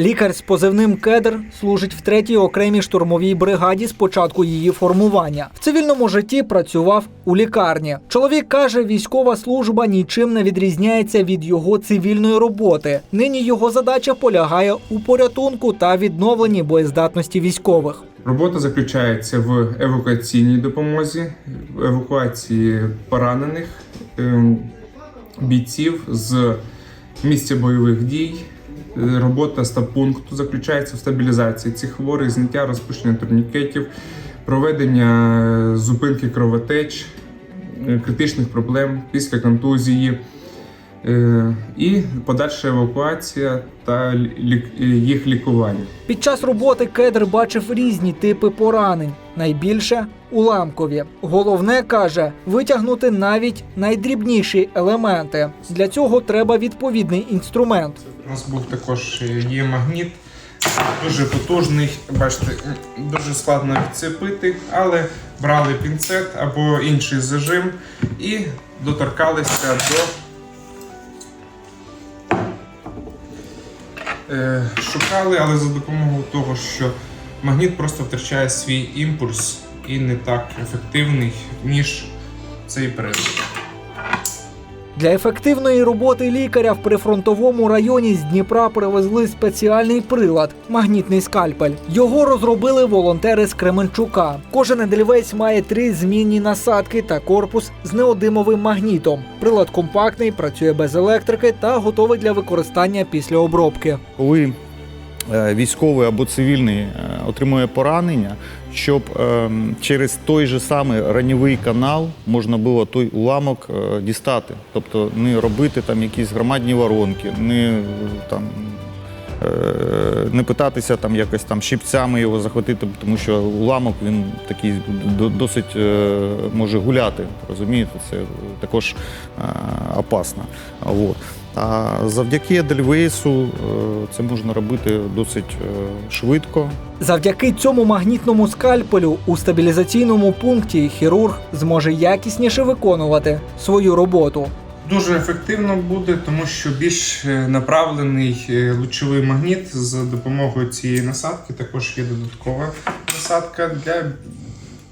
Лікар з позивним кедр служить в третій окремій штурмовій бригаді з початку її формування. В цивільному житті працював у лікарні. Чоловік каже, військова служба нічим не відрізняється від його цивільної роботи. Нині його задача полягає у порятунку та відновленні боєздатності військових. Робота заключається в евакуаційній допомозі, в евакуації поранених ем, бійців з місця бойових дій. Е, Робота стабпункту заключається в стабілізації цих хворих, зняття розпущення турнікетів, проведення е, зупинки кровотеч, е, критичних проблем після контузії. Е, І подальша евакуація та лік- їх лікування. Під час роботи кедр бачив різні типи поранень, найбільше уламкові. Головне каже витягнути навіть найдрібніші елементи. Для цього треба відповідний інструмент. У нас був також е, є магніт, дуже потужний. Бачите, дуже складно відцепити, але брали пінцет або інший зажим і доторкалися до. Шукали, але за допомогою того, що магніт просто втрачає свій імпульс і не так ефективний, ніж цей прилад. Для ефективної роботи лікаря в прифронтовому районі з Дніпра привезли спеціальний прилад магнітний скальпель. Його розробили волонтери з Кременчука. Кожен едельвець має три змінні насадки та корпус з неодимовим магнітом. Прилад компактний, працює без електрики та готовий для використання після обробки. е, військовий або цивільний е, отримує поранення, щоб е, через той же самий ранівий канал можна було той уламок е, дістати. Тобто не робити там якісь громадні воронки, не е, там. Е, Не питатися там якось там щипцями його захватити, тому що уламок він такий досить е, може гуляти. Розумієте, це також е, опасно. От. А завдяки Едельвейсу е, це можна робити досить швидко. Завдяки цьому магнітному скальпелю у стабілізаційному пункті хірург зможе якісніше виконувати свою роботу. Дуже ефективно буде, тому що більш е, направлений е, лучовий магніт з допомогою цієї насадки. Також є додаткова насадка для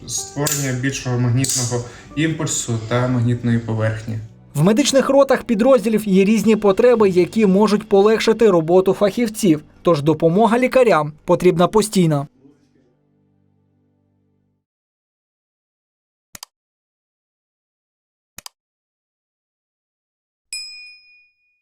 створення більшого магнітного імпульсу та магнітної поверхні. В медичних ротах підрозділів є різні потреби, які можуть полегшити роботу фахівців. Тож допомога лікарям потрібна постійно.